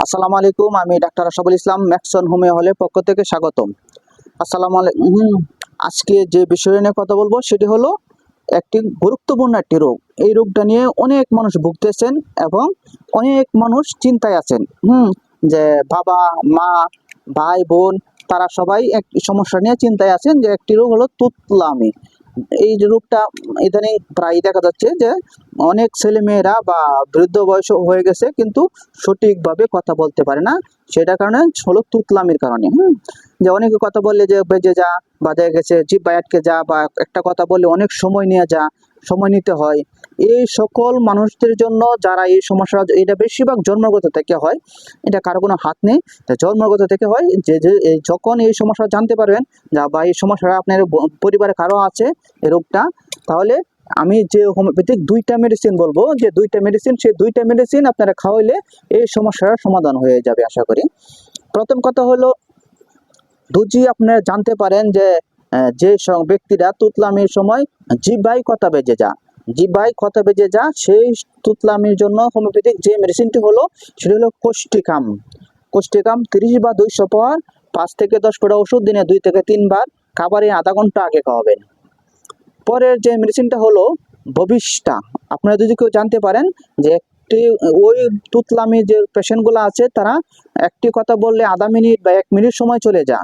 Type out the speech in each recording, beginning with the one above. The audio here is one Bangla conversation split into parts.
আসসালামু আলাইকুম আমি doctor Ashaful Islam Maxon homeo হলের পক্ষ থেকে স্বাগতম। আসসালামু আলাইকুম আজকে যে বিষয় নিয়ে কথা বলব সেটি হলো একটি গুরুত্বপূর্ণ একটি রোগ। এই রোগটা নিয়ে অনেক মানুষ ভুগতেছেন এবং অনেক মানুষ চিন্তায় আছেন। হুম যে বাবা মা ভাই বোন তারা সবাই এক সমস্যা নিয়ে চিন্তায় আছেন যে একটি রোগ হলো তুতলামি। এই যে রোগটা ইদানিং প্রায় দেখা যাচ্ছে যে অনেক ছেলে মেয়েরা বা বৃদ্ধ বয়স হয়ে গেছে, কিন্তু সঠিকভাবে কথা বলতে পারে না। সেটার কারণে হলো তুতলামির কারণে, হুম? যে অনেকে কথা বললে যে বেজে যা বা দেখা গেছে বা আটকে যা, বা একটা কথা বললে অনেক সময় নিয়ে যা, সময় নিতে হয়। এই সকল মানুষদের জন্য যারা এই সমস্যা, এটা বেশিরভাগ জন্মগত থেকে হয়, এটা কারও কোনো হাত নেই। জন্মগত থেকে হয়, যে যে যখন এই সমস্যা জানতে পারবেন, যা, বা এই সমস্যাটা আপনার পরিবারে কারও আছে, এই রোগটা, তাহলে আমি যে হোমিওপ্যাথিক দুইটা মেডিসিন বলব, যে দুইটা মেডিসিন সেই দুইটা মেডিসিন আপনারা খাওয়াইলে এই সমস্যার সমাধান হয়ে যাবে আশা করি। প্রথম কথা হলো দুজি আপনারা জানতে পারেন যে যে ব্যক্তিরা তুতলামির সময় জিবাই কথা বেজে যা জিবাই কথা বেজে যা, সেই তুতলামির জন্য হোমিওপ্যাথিক যে মেডিসিনটি হলো, সেটা হলো কোষ্টিকাম কোষ্টিকাম তিরিশ বা দুইশো পর পাঁচ থেকে দশ ফোঁটা ওষুধ, দিনে দুই থেকে তিনবার, খাবারে আধা ঘণ্টা আগে খাওয়াবেন। পরের যে মেডিসিনটা হলো ভবিষ্যটা আপনারা যদি কেউ জানতে পারেন যে একটি, ওই তুতলামি যে পেশেন্টগুলো আছে, তারা একটি কথা বললে আধা মিনিট বা এক মিনিট সময় চলে যা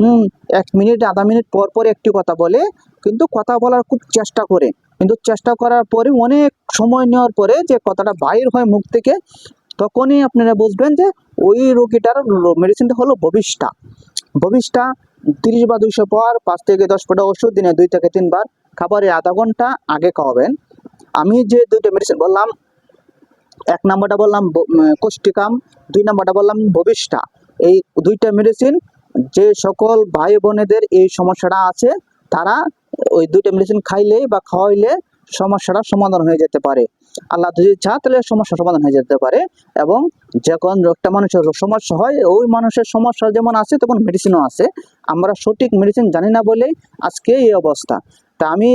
হুম, এক মিনিট, আধা মিনিট পর পর একটি কথা বলে, কিন্তু কথা বলার খুব চেষ্টা করে। কিন্তু চেষ্টা করার পরে অনেক সময় নেওয়ার পরে যে কথাটা বাইর হয় মুখ থেকে, তখনই আপনারা বুঝবেন যে ওই রোগীটার মেডিসিনটা হলো ভবিষ্যটা ভবিষ্যটা তিরিশ বা দুইশো পর পাঁচ থেকে দশ ফোটা ওষুধ, দিনে দুই থেকে তিনবার। খাবারে আধা ঘণ্টা আগে খাওয়াবেন। আমি যে দুইটা মেডিসিন বললাম, এক নাম্বারটা বললাম কষ্টিকাম দুই নাম্বারটা বললাম ভবিষ্যা এই দুইটা মেডিসিন যে সকল ভাই বোনেদের এই সমস্যাটা আছে, তারা ওই দুইটা মেডিসিন খাইলে বা খাওয়াইলে সমস্যাটা সমাধান হয়ে যেতে পারে। আল্লাহ যদি চা তাহলে সমস্যা সমাধান হয়ে যেতে পারে এবং যখন একটা মানুষের সমস্যা হয়, ওই মানুষের সমস্যা যেমন আছে, তেমন মেডিসিনও আছে। আমরা সঠিক মেডিসিন জানি না বলেই আজকে এই অবস্থা। তা আমি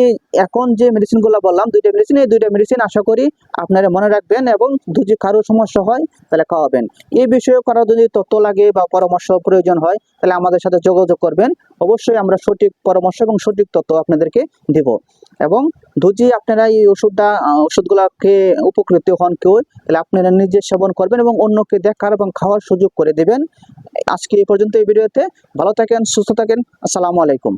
এখন যে মেডিসিনগুলো বললাম, দুইটা মেডিসিন এই দুইটা মেডিসিন আশা করি আপনারা মনে রাখবেন এবং যদি কারও সমস্যা হয়, তাহলে খাওয়াবেন। এই বিষয়ে কারও যদি তথ্য লাগে বা পরামর্শ প্রয়োজন হয়, তাহলে আমাদের সাথে যোগাযোগ করবেন। অবশ্যই আমরা সঠিক পরামর্শ এবং সঠিক তথ্য আপনাদেরকে দিব। এবং যদি আপনারা এই ওষুধটা ওষুধ গুলাকে উপকৃত হন কেউ, তাহলে আপনারা নিজে সেবন করবেন এবং অন্যকে দেখার এবং খাওয়ার সুযোগ করে দেবেন। আজকে এই পর্যন্ত এই ভিডিওতে ভালো থাকেন, সুস্থ থাকেন, আসসালামু আলাইকুম।